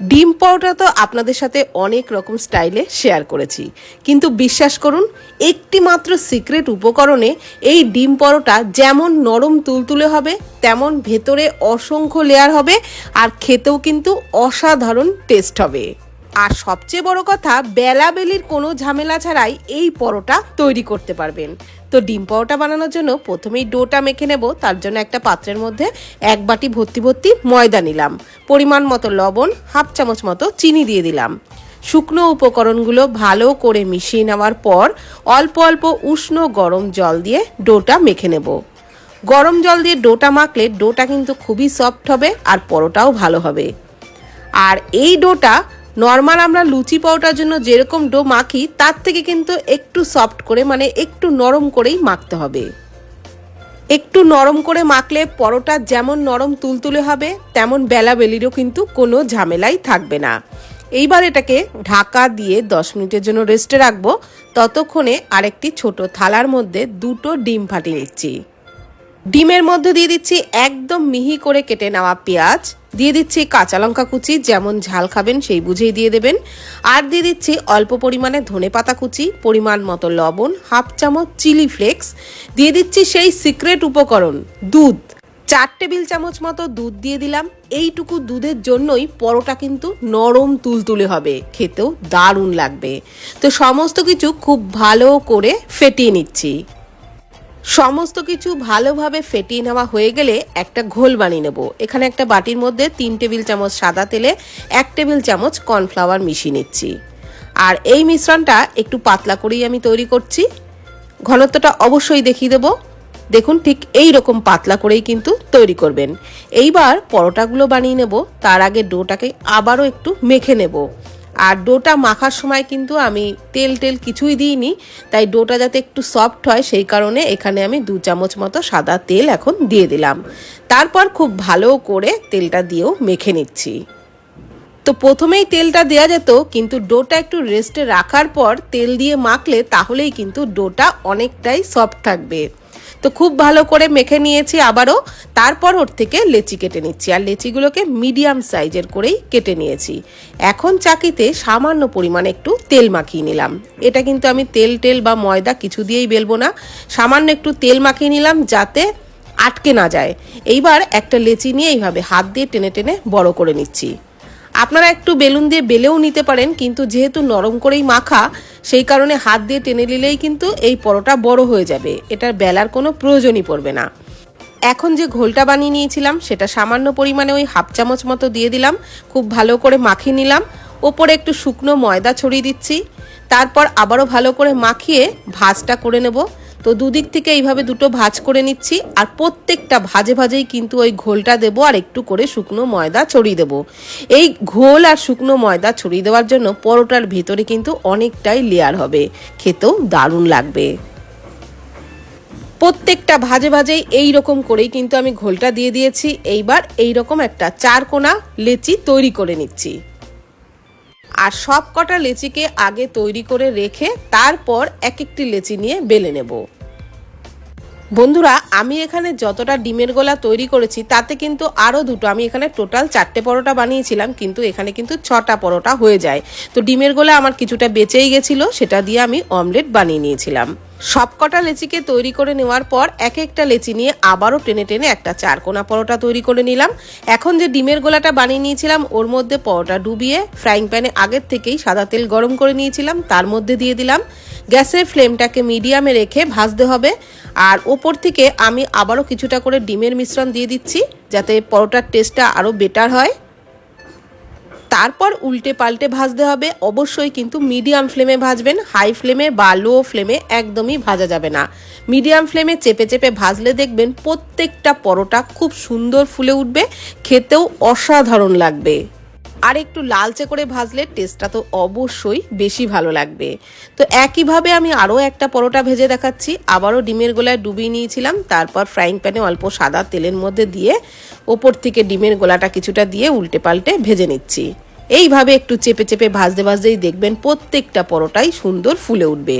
ডিম পাউডার তো আপনাদের সাথে অনেক রকম স্টাইলে শেয়ার করেছি। কিন্তু বিশ্বাস করুন একটি মাত্র সিক্রেট উপকরণে এই ডিম পরোটা যেমন নরম তুলতুলে হবে, তেমন ভেতরে অসংখ্য লেয়ার হবে, আর খেতেও কিন্তু অসাধারণ টেস্ট হবে। আর সবচেয়ে বড় কথা, বেলাবেলির কোনো ঝামেলা ছাড়াই এই পরোটা তৈরি করতে পারবেন। তো ডিম পরোটা বানানোর জন্য প্রথমেই ডোটা মেখে নেব, তার জন্য একটা পাত্রের মধ্যে এক বাটি ভর্তি ভর্তি ময়দা নিলাম। পরিমাণ মতো লবণ, হাফ চামচ মতো চিনি দিয়ে দিলাম। শুকনো উপকরণগুলো ভালো করে মিশিয়ে নেওয়ার পর অল্প অল্প উষ্ণ গরম জল দিয়ে ডোটা মেখে নেব। গরম জল দিয়ে ডোটা মাখলে ডোটা কিন্তু খুবই সফট হবে আর পরোটাও ভালো হবে। আর এই ডোটা নর্মাল আমরা লুচি পাউটার জন্য যেরকম ডো মাখি, তার থেকে কিন্তু একটু সফট করে মানে একটু নরম করেই মাখতে হবে। একটু নরম করে মাখলে পরোটা যেমন নরম তুলতুলে হবে, তেমন বেলাবেলিরও কিন্তু কোনো ঝামেলাই থাকবে না। এইবার এটাকে ঢাকা দিয়ে দশ মিনিটের জন্য রেস্টে রাখব। ততক্ষণে আরেকটি ছোট থালার মধ্যে দুটো ডিম ফাটিয়ে নিচ্ছি। ডিমের মধ্যে দিয়ে দিচ্ছি একদম মিহি করে কেটে নেওয়া পেঁয়াজ। দিয়ে দিচ্ছি কাঁচা লঙ্কা কুচি, যেমন ঝাল খাবেন সেই বুঝেই দিয়ে দেবেন। আর দিয়ে দিচ্ছি অল্প পরিমাণে ধনে পাতা কুচি, পরিমাণ মতো লবণ, হাফ চামচ চিলি ফ্লেক্স, দিয়ে দিচ্ছি সেই সিক্রেট উপকরণ, দুধ। চার টেবিল চামচ মতো দুধ দিয়ে দিলাম। এইটুকু দুধের জন্যই পরোটা কিন্তু নরম তুলতুলে হবে, খেতেও দারুণ লাগবে। তো সমস্ত কিছু খুব ভালো করে ফেটিয়ে নিচ্ছি। সমস্ত কিছু ভালোভাবে ফেটিয়ে নেওয়া হয়ে গেলে একটা ঘোল বানিয়ে নেব। এখানে একটা বাটির মধ্যে তিন টেবিল চামচ সাদা তেলে, এক টেবিল চামচ কর্নফ্লাওয়ার মিশিয়ে নিচ্ছি। আর এই মিশ্রণটা একটু পাতলা করেই আমি তৈরি করছি। ঘনত্বটা অবশ্যই দেখিয়ে দেবো। দেখুন, ঠিক এই রকম পাতলা করেই কিন্তু তৈরি করবেন। এইবার পরোটাগুলো বানিয়ে নেব। তার আগে ডোটাকে আবারও একটু মেখে নেব। আর ডোটা মাখার সময় কিন্তু আমি তেল টেল কিছুই দিইনি, তাই ডোটা যাতে একটু সফট হয় সেই কারণে এখানে আমি দু চামচ মতো সাদা তেল এখন দিয়ে দিলাম। তারপর খুব ভালো করে তেলটা দিয়েও মেখে নিচ্ছি। তো প্রথমেই তেলটা দেওয়া যেত, কিন্তু ডোটা একটু রেস্টে রাখার পর তেল দিয়ে মাখলে তাহলেই কিন্তু ডোটা অনেকটাই সফট থাকবে। তো খুব ভালো করে মেখে নিয়েছি আবারও। তারপর ওর থেকে লেচি কেটে নিচ্ছি। আর লেচিগুলোকে মিডিয়াম সাইজের করেই কেটে নিয়েছি। এখন চাকিতে সামান্য পরিমাণে একটু তেল মাখিয়ে নিলাম। এটা কিন্তু আমি তেল টেল বা ময়দা কিছু দিয়েই বেলবো না। সামান্য একটু তেল মাখিয়ে নিলাম যাতে আটকে না যায়। এইবার একটা লেচি নিয়ে এইভাবে হাত দিয়ে টেনে টেনে বড় করে নিচ্ছি। আপনারা একটু বেলুন দিয়ে বেলেও নিতে পারেন, কিন্তু যেহেতু নরম করেই মাখা, সেই কারণে হাত দিয়ে টেনে নিলেই কিন্তু এই পরোটা বড় হয়ে যাবে। এটার বেলার কোনো প্রয়োজনই পড়বে না। এখন যে ঘোলটা বানিয়ে নিয়েছিলাম, সেটা সামান্য পরিমাণে ওই হাফ চামচ মতো দিয়ে দিলাম। খুব ভালো করে মাখিয়ে নিলাম। ওপরে একটু শুকনো ময়দা ছড়িয়ে দিচ্ছি। তারপর আবারও ভালো করে মাখিয়ে ভাজটা করে নেব। তো দুদিক থেকে এইভাবে দুটো ভাজ করে নিচ্ছি, আর প্রত্যেকটা ভাজে ভাজেই কিন্তু ওই ঘোলটা দেবো, আর একটু করে শুকনো ময়দা ছড়িয়ে দেবো। এই ঘোল আর শুকনো ময়দা ছড়িয়ে দেওয়ার জন্য পরোটার ভেতরে কিন্তু অনেকটাই লেয়ার হবে। খেতেও দারুণ লাগবে। প্রত্যেকটা ভাজে ভাজেই এই রকম করেই কিন্তু আমি ঘোলটা দিয়ে দিয়েছি। এইবার এই রকম একটা চার কোনা লেচি তৈরি করে নিচ্ছি। আর সব কটা লেচিকে আগে তৈরি করে রেখে তারপর এক একটি লেচি নিয়ে বেলে নেব। বন্ধুরা, আমি এখানে যতটা ডিমের গোলা তৈরি করেছি, তাতে কিন্তু আরও দুটো। আমি এখানে টোটাল চারটে পরোটা বানিয়েছিলাম, কিন্তু এখানে কিন্তু ছটা পরোটা হয়ে যায়। তো ডিমের গোলা আমার কিছুটা বেঁচেই গেছিল, সেটা দিয়ে আমি অমলেট বানিয়ে নিয়েছিলাম। সবকটা লেচিকে তৈরি করে নেওয়ার পর এক একটা লেচি নিয়ে আবারও টেনে টেনে একটা চারকোনা পরোটা তৈরি করে নিলাম। এখন যে ডিমের গোলাটা বানিয়ে নিয়েছিলাম, ওর মধ্যে পরোটা ডুবিয়ে ফ্রাইং প্যানে আগের থেকেই সাদা তেল গরম করে নিয়েছিলাম, তার মধ্যে দিয়ে দিলাম। গ্যাসের ফ্লেমটাকে মিডিয়ামে রেখে ভাজতে হবে। আর ওপর থেকে আমি আবারও কিছুটা করে ডিমের মিশ্রণ দিয়ে দিচ্ছি, যাতে পরোটার টেস্টটা আরও বেটার হয়। তারপর উল্টে পাল্টে ভাজতে হবে। অবশ্যই কিন্তু মিডিয়াম ফ্লেমে ভাজবেন হাই ফ্লেমে বা লো ফ্লেমে একদমই ভাজা যাবে না। মিডিয়াম ফ্লেমে চেপে চেপে ভাজলে দেখবেন প্রত্যেকটা পরোটা খুব সুন্দর ফুলে উঠবে, খেতেও অসাধারণ লাগবে। আর একটু লালচে করে ভাজলে টেস্টটা তো অবশ্যই বেশি ভালো লাগবে। তো একইভাবে আমি আরও একটা পরোটা ভেজে দেখাচ্ছি। আবারও ডিমের গোলায় ডুবিয়ে নিয়েছিলাম, তারপর ফ্রাইং প্যানে অল্প সাদা তেলের মধ্যে দিয়ে ওপর থেকে ডিমের গোলাটা কিছুটা দিয়ে উল্টে পাল্টে ভেজে নিচ্ছি। এইভাবে একটু চেপে চেপে ভাজতে ভাজতেই দেখবেন প্রত্যেকটা পরোটাই সুন্দর ফুলে উঠবে।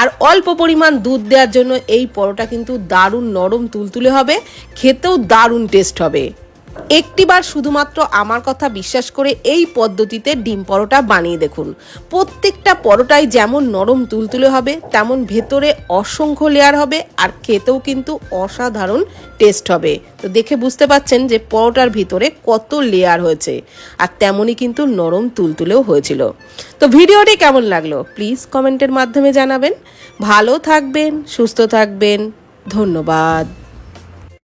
আর অল্প পরিমাণ দুধ দেওয়ার জন্য এই পরোটা কিন্তু দারুণ নরম তুলতুলে হবে, খেতেও দারুণ টেস্ট হবে। একটিবার শুধুমাত্র আমার কথা বিশ্বাস করে এই পদ্ধতিতে ডিম পরোটা বানিয়ে দেখুন। প্রত্যেকটা পরোটাই যেমন নরম তুলতুলে হবে, তেমন ভেতরে অসংখ্য লেয়ার হবে আর খেতেও কিন্তু অসাধারণ টেস্ট হবে। তো দেখে বুঝতে পাচ্ছেন যে পরোটার ভিতরে কত লেয়ার হয়েছে আর তেমনই কিন্তু নরম তুলতুলেও হয়েছিল। তো ভিডিওটি কেমন লাগল? প্লিজ কমেন্টের মাধ্যমে জানাবেন। ভালো থাকবেন, সুস্থ থাকবেন। ধন্যবাদ।